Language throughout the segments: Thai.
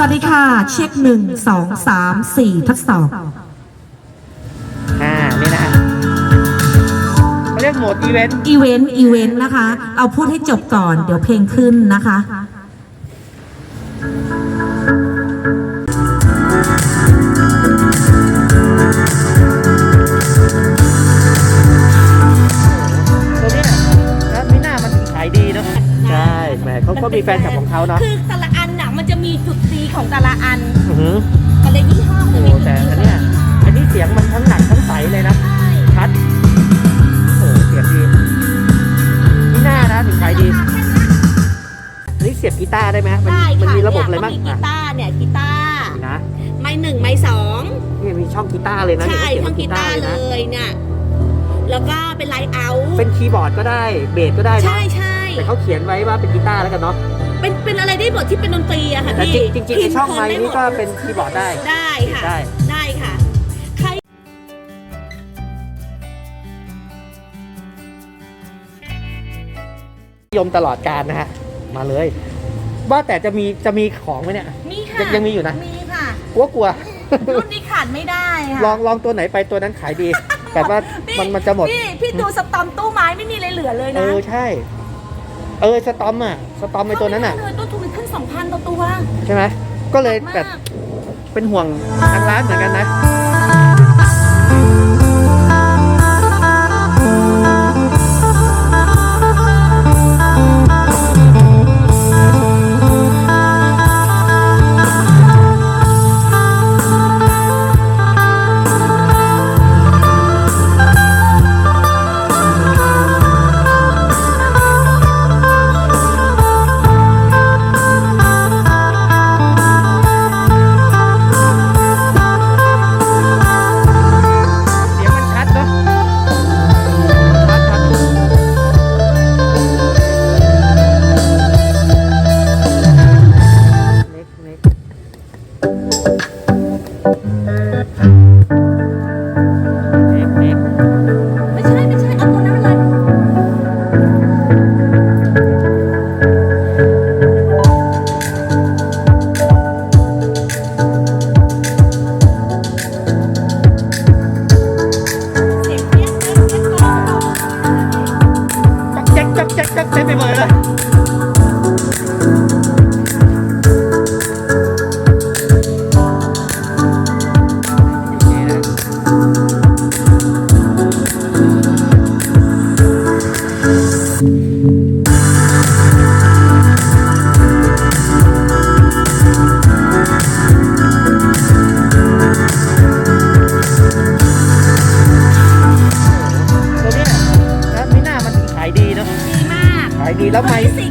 วัสดีค่ะ เช็คหนึ่งสองสามสี่ทดสอบอ่านี่นะเขาเรียกโหมดอีเวนต์อีเวนต์อีเวนต์นะคะ เอาพูดให้จบก่อน เดี๋ยวเพลงขึ้นนะคะตัวเนี้ยแล้วมิน่ามันถึงขายดีเนาะใช่แหมเขาก็มีแฟนคลับของเขาเนาะ คือแต่ละอันน่ะมัน จะมีจุดดีของแต่ละอันอื้อหือแต่ละยี่ห้อมันโอ้จะมีจุดแต่ดีอันเนี้ยอันนี้เสียงมันทั้งหนักทั้งใสเลยนะใช่ชัด โอ้เสียงดีมิน่านะถึงขายดีอันนี้เสียบกีตาร์ได้ไหมมันได้มันค่ะมีระบบอะไรเนี่ยบ้างก็มีกีอะตาร์เนี่ยกีตาร์นี่นะไม้หนึ่งไม้สองนี่มีช่องกีตาร์เลยนะใช่นี่ทั้งเขาเขีกียนว่าตาร์เลยเลนะยเนี่ยแล้วก็เป็นไลท์เอาท์เป็นคีย์บอร์ดก็ได้ เบสก็ได้เนอะใช่ใช่แต่เขาเขียนไว้ว่าเป็นกีตาร์แล้วกันเนาะ เป็นเป็นอะไรได้หมดที่เป็นดนตรีอะค่ะแต่พี่จริงจริงๆไอช่องไม้นี่ก็เป็นคีย์บอร์ดได้ ได้ค่ะได้ ได้ค่ะ ใครนิยมตลอดการนะฮะ มาเลย ว่าแต่จะมีจะมีของไหมเนี่ย มีค่ะยังยังมีอยู่นะ มีค่ะกลัวกลัว รุ่นนี้ขาดไม่ได้ค่ะลองลองตัวไหนไปตัวนั้นขายดี แต่ว่าพี่มันมันจะหมด พี่พี่ดูสตอมตู้ไม้ไม่มีอะไรเหลือเลยเอนะ อใช่ เออสตอมอะสตอมในตัวนั้นอะเข้าไม่ได้เลยต้นทุนมันขึ้นสองพันต่อตัวใช่ไหมก็เลยแบบมาก เป็นห่วงทางร้านเหมือนกันนะ Yeah. แล้วตัวไม่นี้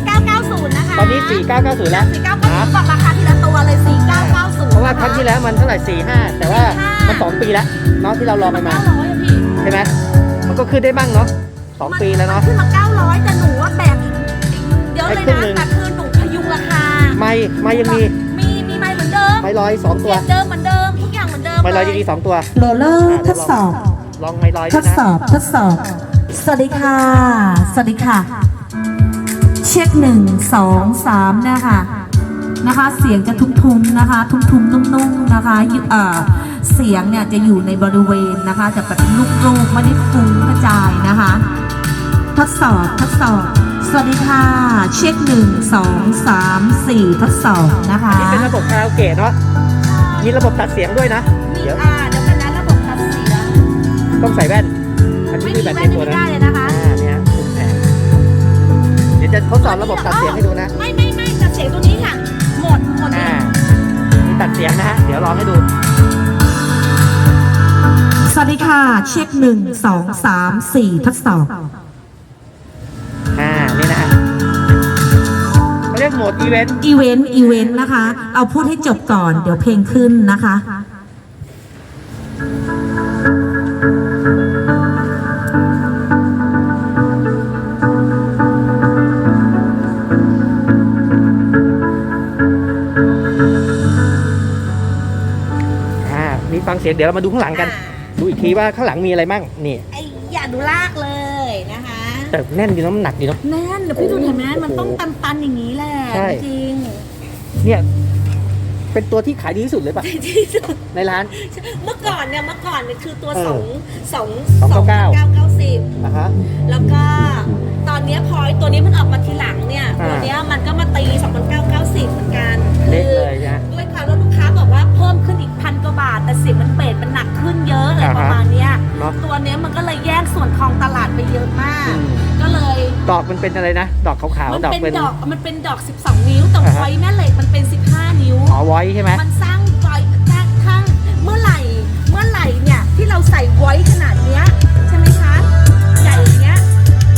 4990 นะคะตอนนี้ 4990 แล้ว 4990บอกราคาทีละตัวเลย 4990เพราะว่าครั้งที่แล้วมันเท่าไหร่45 แต่ว่ามัน 2 ปีแล้วเนาะที่เรารอกันมา900อะพี่ใช่ไหมมันก็ขึ้นได้บ้างเนาะ2ปีแล้วเนาะมันขึ้นมา 900แต่หนูว่าแบกอีกเยอะเลยให้ครึ่งหนึ่นะงแต่คือหนูพยุงราคา ไม่ไม่ยังมีมีมีไม้เหมือนเดิมไม่ลอย2ตัวเสียงเดิมเหมือนเดิมทุกอย่างเหมือนเดิมไม่ลอยเลยดีๆ2ตัวโรลเลอร์ทดสอบลองไม่ลอยทด้วยดนะสอบทดสอบ สวัสดีค่ะ สวัสดีค่ะ เช็คหนึ่งสองสามนะคะนะคะ เสียงจะทุ้มๆนะคะ ทุ้มๆนุ่มๆนะคะอยู่เอ่อเสียงเนี่ยจะอยู่ในบริเวณนะคะจะแบบลูกๆไม่ได้ฟุ้งกระจายนะคะ ทดสอบทดสอบ สวัสดีค่ะ เช็คหนึ่งสองสามสี่ทดสอบนะคะนี่เป็นระบบคาราโอเกะเนาะมีระบบตัดเสียงด้วยนะมีเดี๋ยวอ่าเดี๋ยวกันนะระบบตัดเสียงต้องใส่แว่นอันนี้ไม่คือมีแบบแว่เต็นมตัวไม่นะ ยวจะทดสอบระบบตัดเสียงให้ดูนะ ไม่ไม่ไม่ตัดเสียงตัวนี้ค่ะ หมดหมดเลอ่ายมีตัดเสียงนะฮะ เดี๋ยวลองให้ดู สวัสดีค่ะ เช็คหนึ่งสองสามสี่ทดสอบอ่า นี่นะเขาเรียกโหมดอีเวนต์อีเวนต์อีเวนต์นะคะ เอาพูดให้จบก่อน เดี๋ยวเพลงขึ้นนะคะ เสียงเดี๋ยวเรามาดูข้างหลังกัน ดูอีกทีว่าข้างหลังมีอะไรบ้างนี่ไอ้อย่าดูลากเลยนะคะ แต่แน่นดีน้ำหนักดีเนาะ แน่นเดี๋ยวพี่ดูเห็นไหมมันต้องตันๆอย่างนี้แหละใช่ จริงเนี่ยเป็นตัวที่ขายดีที่สุดเลยป่ะที่สุดในร้าน เมื่อก่อนเนี่ยเมื่อก่อนเนี่ยคือตัวเออสองสองสองเก้าเก้า เก้าเก้าสิบอะฮะ แล้วก็ตอนเนี้ยพอไอ้ตัวนี้มันออกมาทีหลังเนี่ยอ่า ตัวเนี้ยมันก็มาตี2 9 9 0 ดอกมันเป็นอะไรนะ ดอกขาวมันๆดอกเป็นเป็น ดอกมันเป็นดอก 12 นิ้วแต่อ่าฮะ ไว้แม่เหล็กมันเป็น 15 นิ้ว อ๋อไว้ใช่ไหม มันสร้างไว้ข้างข้างเมื่อไหร่ เมื่อไหร่เนี่ยที่เราใส่ไว้ขนาดเนี้ยใช่ไหมคะ ใหญ่อย่างเงี้ย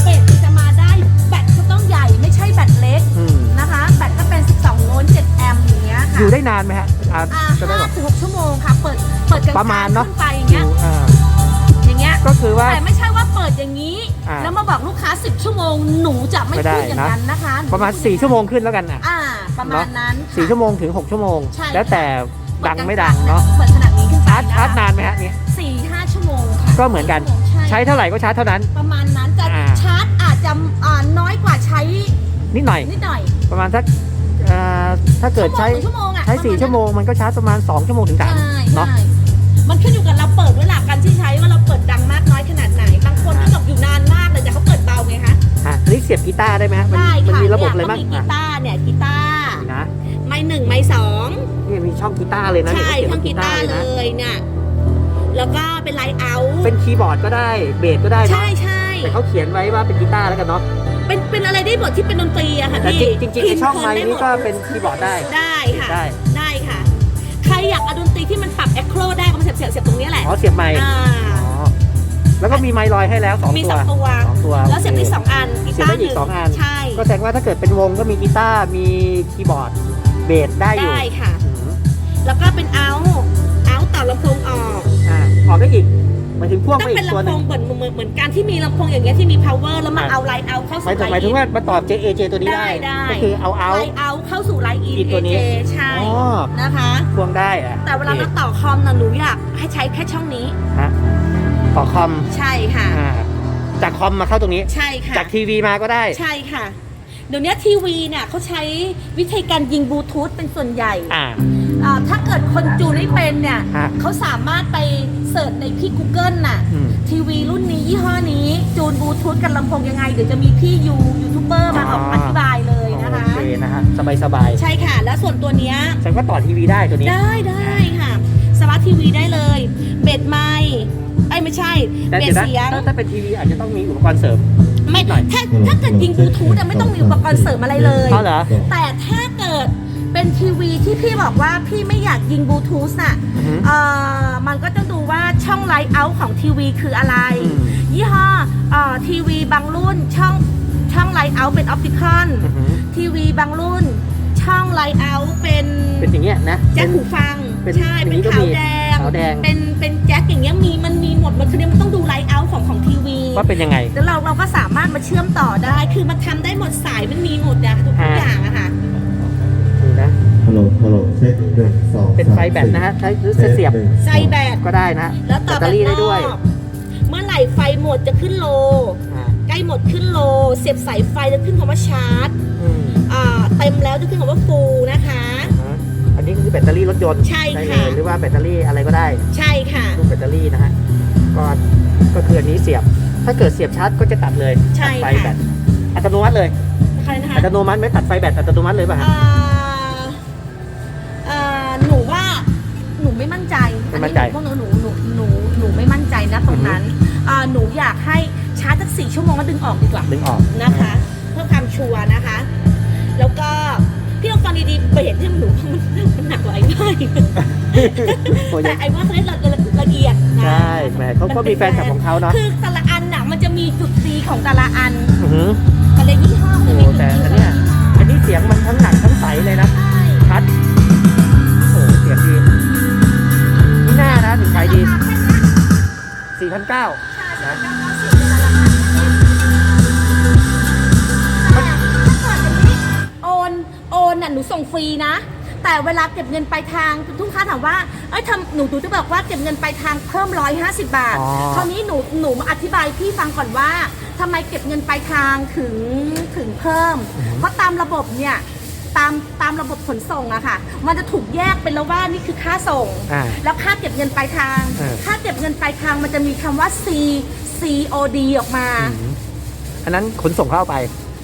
เป็ดจะมาได้แบตก็ต้องใหญ่ไม่ใช่แบตเล็กอืม นะคะแบตก็เป็น 12 โวลต์7แอมป์อย่างเงี้ยอค่ะยู่ได้นานไหมฮะอ่าอ่าจะได้บอก5ถึง6ชั่วโมงค่ะ เปิดเปิดกลางๆประมาณเนอะ ขึ้นไปอย่างเงี้ยอ่าอย่างเงี้ย ก็คือว่า แต่ไม่ใช่ว่าเปิดอย่างนี้ อ่าแล้วมาบอกลูกค้า 10 ชั่วโมงหนูจะไม่ไม่ได้พูดอย่างนะ นั้นนะคะประมาณ 4 ชั่วโมงขึ้นแล้วกันอะอ่า ประมาณนั้นค่ะ สี่ชั่วโมงถึง 6 ชั่วโมง ใช่ แล้วแต่เปิดังกลๆไม่ดังเนาะเปิดขนาดนี้ขึ้นไปชาร์จชาร์จนะคะนานไหมฮะเนี่ย สี่ห้าชั่วโมงค่ะก็เหมือนกัน ใช่ใช้เท่าไหร่ก็ชาร์จเท่านั้น ประมาณนั้นจะอ่า ชาร์จอาจจะอ่าน้อยกว่าใช้นิดหน่อย นิดหน่อยประมาณสักเอ่อถ้าเกิดใช้ชั่วโมงอะใช้ 4 ชั่วโมงมันก็ชาร์จประมาณ 2 ชั่วโมงถึงใช่3เนาะใช่มันขึ้นอยู่ อะอันนี่เสียบกีตาร์ได้ไหมฮะมัได้มัค่ะมีระบบอะไรเนี่ยบ้างก็มีกีอะตาร์เนี่ยกีตาร์นี่นะไม้หนึ่งไม้สองนี่มีช่องกีตาร์เลยนะเนี่ยใช่เขาเขียนทั้ว่างกีกีตาตาร์ร์เลยนะเลยเนี่ยแล้วก็เป็นไลท์เอาท์เป็นคีย์บอร์ดก็ได้เบสก็ได้เนอะใช่ใช่แต่เขาเขียนไว้ว่าเป็นกีตาร์แล้วกันเนาะเป็นเป็นอะไรได้หมดที่เป็นดนตรีอะค่ะแต่พี่จริงจริงๆไอช่องไมค์พิพ์นี่ด้หมดก็เป็นคีย์บอร์ดได้ ได้ค่ะ ได้ ได้ค่ะ ใครอยากเอาดนตรีที่มันปรับแอคโครได้ก็มาเสียบเสียบเสียบตรงนี้แหละอ๋อเสียบไมค์อ่าอ๋อ แล้วก็มีไมค์ลอยให้แล้วสองมีตัวสองตัว สองตัวแล้วเสียบได้โอคสองอันกีเสียบตาได้ร์หอีนึ่กงสองอัน ใช่ก็แสดงว่าถ้าเกิดเป็นวงก็มีกีตาร์มีคีย์บอร์ดเบสได้อยู่ได้ค่ะ อืมแล้วก็เป็นเอาเอาต่อลำโพงออก อ่าออกได้อีกหมายถึงพ่วงต้อไปงเป็นอีกตัวลำหโพนึ่งงเหมือนเหมือนเหมือนการที่มีลำโพงอย่างเงี้ยที่มี power แล้วมาอะเอาไลน์เอาเข้าหมายสู่ถึงไลหมายน์ถึอิงน ว่ามาตอบ JAJ ตัวนี้ได้ ได้ได้ ก็คือเอาเอา ไลน์เอาเข้าสู่ไลน์อินอินตัวนี้ใช่อ๋อ นะคะ พ่วงได้อะแต่เวลาโอเราเคต่อคอมนะหนูอยากให้ใช้แค่ช่องนี้ ฮะ ต่อคอมใช่ค่ะ อ่าจากคอมมาเข้าตรงนี้ ใช่ค่ะ จากทีวีมาก็ได้ ใช่ค่ะ เดี๋ยวนี้ทีวีเนี่ยเขาใช้วิธีการยิงบลูทูธเป็นส่วนใหญ่อ่า อ่าถ้าเกิดคนจูนไม่เป็นเนี่ยฮะเขาสามารถไปเสิร์ชในพี่ Google น่ะ อืม ทีวีรุ่นนี้ยี่ห้อนี้จูนบลูทูธกับลำโพงยังไง เดี๋ยวจะมีพี่ยูยูทูบเบอร์มาออกอธิบายเลยนะคะ โอเคนะฮะสบายสบายใช่ค่ะ แล้วส่วนตัวเนี้ยแสดงว่าต่อทีวีได้ตัวนี้ ได้ได้ค่ะ สมาร์ททีวีได้เลย เบ็ดไม้ ไอ้ยไม่ใช่แต่เบ็ดเดี๋ยวนะเสียงถ้าถ้าเป็นทีวีอาจจะต้องมีอุปกรณ์เสริม ไม่หน่อยถ้าถ้าเกิดยิงบลูทูธอะไม่ต้องมีอุปกรณ์เสริมอะไรเลยอ๋อเหรอ แต่ถ้าเกิดเป็นทีวีที่พี่บอกว่าพี่ไม่อยากยิงบลูทูธน่ะอือฮึเอ่อมันก็ต้องดูว่าช่องไลท์เอาท์ของทีวีคืออะไร อืม ยี่ห้อเอ่อทีวีบางรุ่นช่องช่องไลท์เอาท์เป็นออปติคอลอือฮึทีวีบางรุ่น ช่องไลท์เอาท์เป็นเป็นอย่างเงี้ยนะแจ็คเป็นหูฟังเป็นใช่อย่างเป็นี้นก็ขาวมีแดงขาวแดง เป็นเป็นแจ็คอย่างเงี้ยมีมันมี หมดมันคือเนี่ยมันต้องดูไลท์เอาท์ของของทีวีว่าเป็นยังไง แล้วเราเราก็สามารถมาเชื่อมต่อได้ คือมันทำได้หมดสายมันมีหมดอะทุกอ่าอย่างอะค่ะนี่นะฮัลโหลฮัลโหลเช็คหนึ่งสองเป็นไฟแบตนะฮะใช้หรือจะเสียบใส่แบตก็ได้นะแล้วต่อแบตเตอรี่ได้ด้วยรอบเมื่อไหร่ไฟหมดจะขึ้นโลอ่าใกล้หมดขึ้นโล เสียบสายไฟจะขึ้นคำว่าชาร์จอืมอ่าเต็มแล้วจะขึ้นคำว่าฟูลนะคะอ่าอันนี้คือแบตเตอรี่รถยนต์ใช่ได้ค่ะเลยหรือว่าแบตเตอรี่อะไรก็ได้ ใช่ค่ะรูปแบตเตอรี่นะฮะ ก็ก็คืออันนี้เสียบ ถ้าเกิดเสียบชาร์จก็จะตัดเลยใช่ตัดไฟค่ะ แบตอัตโนมัติเลย ใครนะคะอัตโนมัติไหมตัดไฟแบตอัตโนมัติเลยป่ะฮะอ่าอ่าหนูว่าหนูไม่มั่นใจไม่มั่นใจ อัพวกหนูหนูหนูหนูหนูไม่มั่นใจนะตรงนั้นอ่าหนูอยากให้ชาร์จสักสี่ชั่วโมงแล้วดึงออกดีกว่า ดึงออกนะคะเพื่อความชัวร์นะคะ แล้วก็พี่ลองฟังดีๆเบสที่หนูมันมันหนักกว่าไอ้ไม้ โอ้ยแต่ไอ้ว่าเขาเล่นละละละเอียดนะ ใช่แหมเขาก็มีแฟนคลับของเขาเนาะคือแต่ละอันน่ะมันจะมีจุดดีของแต่ละอันอื้อหือแต่ละยี่ห้อมันจะมีโอ้จุดแต่ดีอัขนองเนี้ยอันนี้เสียงมันทั้งหนักทั้งใสเลยนะใช่ชัดโอ้โหเสียงดีนี่หน้านะถึงขายดี 4,900ใช่ใช่ใช่ใช่ใช่ใช่โอน โอนน่ะหนูส่งฟรีนะ แต่เวลาเก็บเงินปลายทางทุกค้าถามว่าเอ้ยทำหนูดูจะบอกว่าเก็บเงินปลายทางเพิ่ม150บาทอ๋อ คราวนี้หนูหนูมาอธิบายพี่ฟังก่อนว่าทำไมเก็บเงินปลายทางถึงถึงเพิ่ม เพราะตามระบบเนี่ยตามตามระบบขนส่งอะค่ะ มันจะถูกแยกเป็นแล้วว่านี่คือค่าส่ง อ่า แล้วค่าเก็บเงินปลายทาง เออ ค่าเก็บเงินปลายทางมันจะมีคำว่า C COD ออกมาอืมอันนั้นขนส่งเข้าไป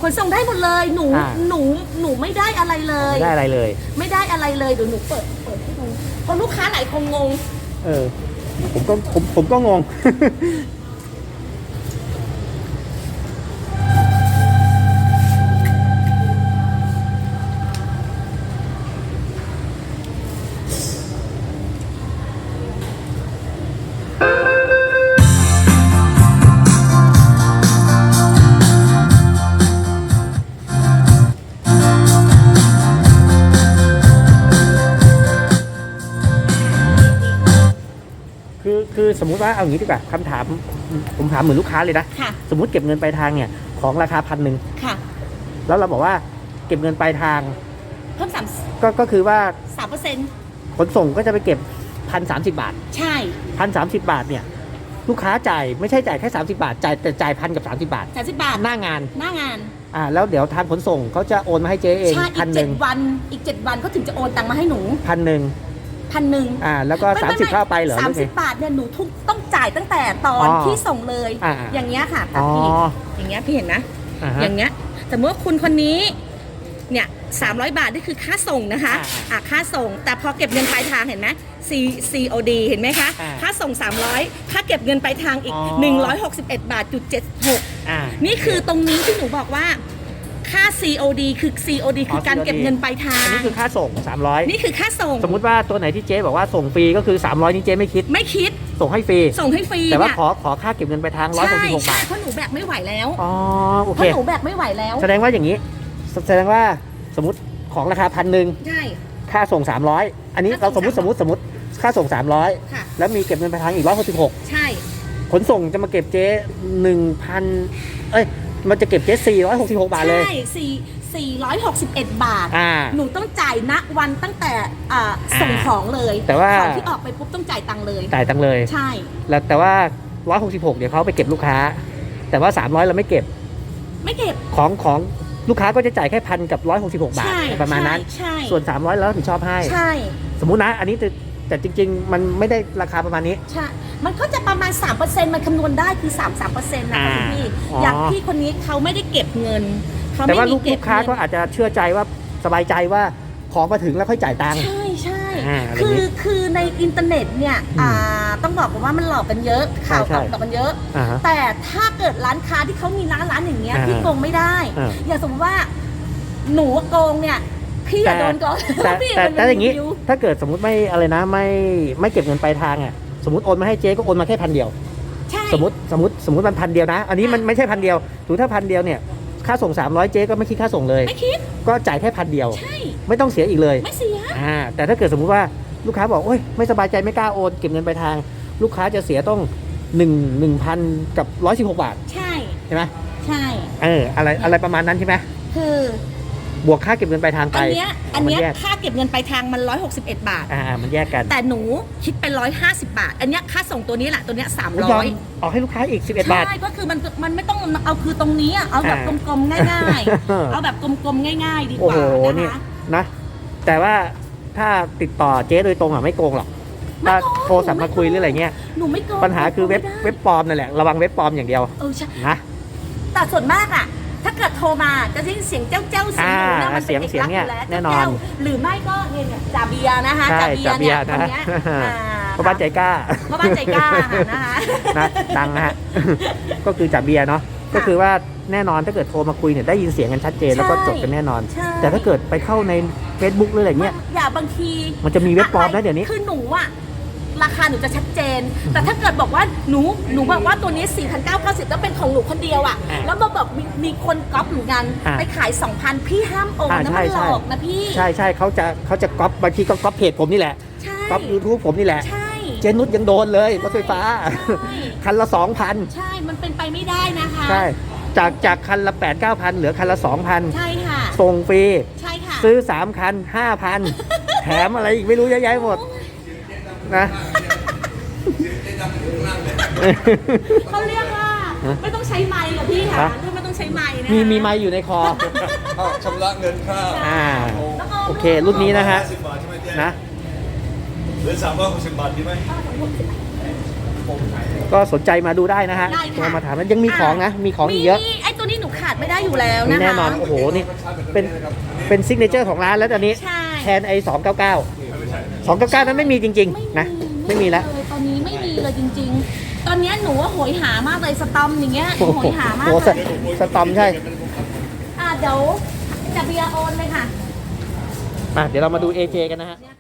ขนส่งได้หมดเลย หนูอ่า หนูหนูไม่ได้อะไรเลย ไม่ได้อะไรเลย ไม่ได้อะไรเลยเดี๋ยวหนูเปิดเปิดให้ดูเพราะลูกค้าหลายคนงง เออ ผมก็ผมผมก็งง คือคือสมมุติว่าเอางี้ดีกว่าคำถาม ผมถามเหมือนลูกค้าเลยนะ ค่ะ สมมุติเก็บเงินปลายทางเนี่ยของราคาพันหนึ่งค่ะ แล้วเราบอกว่าเก็บเงินปลายทางเพิ่มสามก็ก็คือว่าสามเปอร์เซ็นต์ขนส่งก็จะไปเก็บพันสามสิบาทใช่ พันสามสิบาทเนี่ยลูกค้าจ่ายไม่ใช่จ่ายแค่สามสิบาทจ่ายแต่จ่ายพันกับสามสิบาทสามสิบบาทหน้างานหน้างานอ่าแล้วเดี๋ยวทางขนส่งเขาจะโอนมาให้เจ๊เองใช่อีพันกหเจ็นึ่ดงวันอีกเจ็ดวันเขาถึงจะโอนตังค์มาให้หนูพันหนึ่ง พันหนึ่งอ่าแล้วก็สามสิบเข้าไปเหรอสามหรือสิไงบบาทเนี่ยหนูทุกต้องจ่ายตั้งแต่ตอนอ๋อที่ส่งเลยอ่าอย่างเงี้ยค่ะอ๋อพี่อย่างเงี้ยพี่เห็นนะอ่าฮะอย่างเงี้ยสมมติว่าคุณคนนี้เนี่ยสามร้อยบาทนี่คือค่าส่งนะคะอ่าอะค่าส่ง แต่พอเก็บเงินปลายทางเห็นไหม C COD เห็นไหมคะอ่าค่าส่ง 300 ค่าเก็บเงินปลายทางอีกอ๋อ161 บาทจุด76อ่านี่คือตรงนี้ที่หนูบอกว่า ค่า COD คือ COD คือการ COD เก็บเงินปลายทาอันงนี้คือค่าส่ง 300 นี่คือค่าส่ง สมมุติว่าตัวไหนที่เจ๊บอกว่าส่งฟรีก็คือ 300 นี่เจ๊ไม่คิด ไม่คิด ส่งให้ฟรี ส่งให้ฟรีแต่ว่าเนี่ยขอขอค่าเก็บเงินไปลายทางใช่166ใช่บาทเพราะหนูแบกไม่ไหวแล้ว อ๋อ โอเพเคราะหนูแบกไม่ไหวแล้ว แสดงว่าอย่างนี้ แสดงว่าสมมติของราคาพันหนึ่งใช่ ค่าส่ง 300 อันนี้ค่าส่เรางสมมติ300สมมติสมมติค่าส่งค่ะ300 แล้วมีเก็บเงินไปลายทางอีก 166 ใช่ ขนส่งจะมาเก็บเจ๊1,000 เอ้ย มันจะเก็บเจ๊466บาทเลย ใช่สี่สี่ร้อยหกสิบเอ็ดบาท อ่า หนูต้องจ่ายณวันตั้งแต่อ่าส่งอ่าของเลยแต่ว่า ของที่ออกไปปุ๊บต้องจ่ายตังค์เลย จ่ายตังค์เลย ใช่ แล้วแต่ว่า166เดี๋ยวเขาไปเก็บลูกค้า แต่ว่า300เราไม่เก็บ ไม่เก็บของของลูกค้าก็จะจ่ายแค่พันกับ166บาทใช่ประมาณนั้น ใช่ส่วน300แล้วรับผิดชอบให้ ใช่ สมมุตินะ อันนี้แต่แต่จริง ๆ มันไม่ได้ราคาประมาณนี้ ใช่ มันก็จะประมาณ 3%มันคำนวณได้คือ 3 3%นะคะอ่าคุณพี่อ๋ออ อย่างพี่คนนี้เขาไม่ได้เก็บเงินเขาแต่ไม่ว่ามีลูกเก็ลูบกค้าก็เงินอาจจะเชื่อใจว่าสบายใจว่าของมาถึงแล้วค่อยจ่ายตังค์ ใช่ใช่อ่าอะไรคือนี้คือในอินเทอร์เน็ตเนี่ยอืมอ่าต้องบอกก่อนว่ามันหลอกกันเยอะข่าวใช่ต่อกันเยอะ อ่าฮะ แต่ถ้าเกิดร้านค้าที่เขามีร้านร้านอย่างเงี้ยอ่าพี่โกงไม่ได้ อ่า อย่างสมมติว่าหนูโกงเนี่ยพี่อย่าโดนโกงแต่พี่แต่เป็นแต่อย่างนี้รีวิวถ้าเกิดสมมติไม่อะไรนะไม่ไม่เก็บเงินปลายทางอะ สมมติโอนมาให้เจ๊ก็โอนมาแค่พันเดียว ใช่สมมติสมมติสมมติมันพันเดียวนะ อันนี้มันไม่ใช่พันเดียวถูถ้าพันเดียวเนี่ยค่าส่ง 300 เจ๊ก็ไม่คิดค่าส่งเลย ไม่คิดก็จ่ายแค่พันเดียว ใช่ไม่ต้องเสียอีกเลยไม่เสียอ่าแต่ถ้าเกิดสมมุติว่าลูกค้าบอกโอ้ยไม่สบายใจไม่กล้าโอนเก็บเงินปลายทาง ลูกค้าจะเสียต้องหนึ่งหนึ่งพันกับร้อยสิบหกบาทใช่ใช่ไหมใช่ เอออะไรอะไรประมาณนั้นใช่ไหมคือ บวกค่าเก็บเงินปลายทางไปอันเนี้ยอันเนี้ยมัแยกค่าเก็บเงินปลายทางมัน 161 บาท อ่ามันแยกกันแต่หนูคิดเป็น 150 บาท อันเนี้ยค่าส่งตัวนี้แหละตัวเนี้ยผมยอม300ออกให้ลูกค้าอีก 11 บาท ใช่ก็คือมันมันไม่ต้องเอาคือตรงนี้อะเอาแบบอ่ากลมๆง่ายๆเอาแบบกลมๆง่าย ๆ ดีกโอ้ว่าโหนะเนี่ยคะ นะ แต่ว่าถ้าติดต่อเจ๊โดยตรงอะไม่โกงหรอกไม่ถ้าโกง โทรศัพท์มาคุยหรืออะไรเงี้ย หนูไม่โกงปัญหาคือเว็บไม่ได้เว็บปลอมนั่นแหละระวังเว็บปลอมอย่างเดียวเออใช่นะ แต่ส่วนมากอะ ถ้าเกิดโทรมาจะได้ยินเสียงเจ้าเจ้าๆเสียงหนูนะอ่ามันเป็นเอกเสียงลักษณ์เสียงเนี่ยอยู่แล้วแน่นอนเจ้าๆหรือไม่ก็เนี่ยเนี่ยจ่าเบียร์นะคะใช่จ่าเบียร์จ่าเบีเนี่ยยร์คนนะเนี้ยอ่าเพราะบ้านใจกล้าเพราะบ้านใจกล้านะคะ นะดังนะฮะ ก็คือจับเบียร์เนาะก็คือว่าแน่นอนถ้าเกิดโทรมาคุยเนี่ยได้ยินเสียงกันชัดเจนแล้วก็ใช่จดกันแน่นอน ใช่แต่ถ้าเกิดไปเข้าใน Facebook หรืออะไรเงี้ย อย่าบางทีมันจะมีเว็บปลอมนะเดี๋ยวนี้ คือหนูอะ ราคาหนูจะชัดเจน แต่ถ้าเกิดบอกว่าหนูหนูบอกว่าตัวนี้ 4,990แล้วเป็นของหนูคนเดียวอะอ่าแล้วมาบอกมีมีคนก๊อปเหมือนกัน อ่าไปขาย 2,000 พี่ห้ามโอนอ่านะใช่มันหลใช่อกนะพี่ ใช่ใช่เขาจะเขาจะก๊อปบางทีก็ก๊อปเพจผมนี่แหละใช่ ก๊อปยูทูบผมนี่แหละ ใช่ เจนุชยังโดนเลยรถไฟฟ้าใช่คันละสองพันใช่ มันเป็นไปไม่ได้นะคะ ใช่จากจากคันละแปดเก้าพันเหลือคันละสองพันใช่ค่ะ ส่งฟรี ใช่ค่ะ ซื้อสามคันห้าพันแถมอะไรอีกไม่รู้เยอะแยะหมด นะ เขาเรียกว่าไม่ต้องใช้ไมค์หรอกพี่ค่ะฮะ เรื่องไม่ต้องใช้ไม้นะมีมีไม้อยู่ในคออ้าวชำระเงินค่าอ่า แล้วก็โอเค รุ่นนี้นะฮะสิบบาทใช่ไหมเจ๊นะ หรือสามร้อยหกสิบบาทดีไหมก็สนใจมาดูได้นะฮะได้โทรค่ะมาถามมันยังมีของนะ มีของอีกเยอะ มีไอ้ตัวนี้หนูขาดไม่ได้อยู่แล้วมีนะคะแน่นอนโอ้โหนี่เป็น เป็นซิกเนเจอร์ของร้านแล้วตอนนี้ ใช่ แทนไอ้สองเก้าเก้า สองเก้าเก้านั้นไม่มีจริง ๆ นะ ไม่มีแล้วเลยตอนนี้ไม่มีเลยจริง ๆ ตอนเนี้ยหนูว่าโหยหามากเลยสตอมอย่างเงี้ยหนูโอ้โหโหยหามากโอ้เลสยสตอมใช่ อะเดี๋ยวจะเบียร์โอนเลยค่ะมาเดี๋ยวเรามาดู AJ กันนะฮะ เนี่ย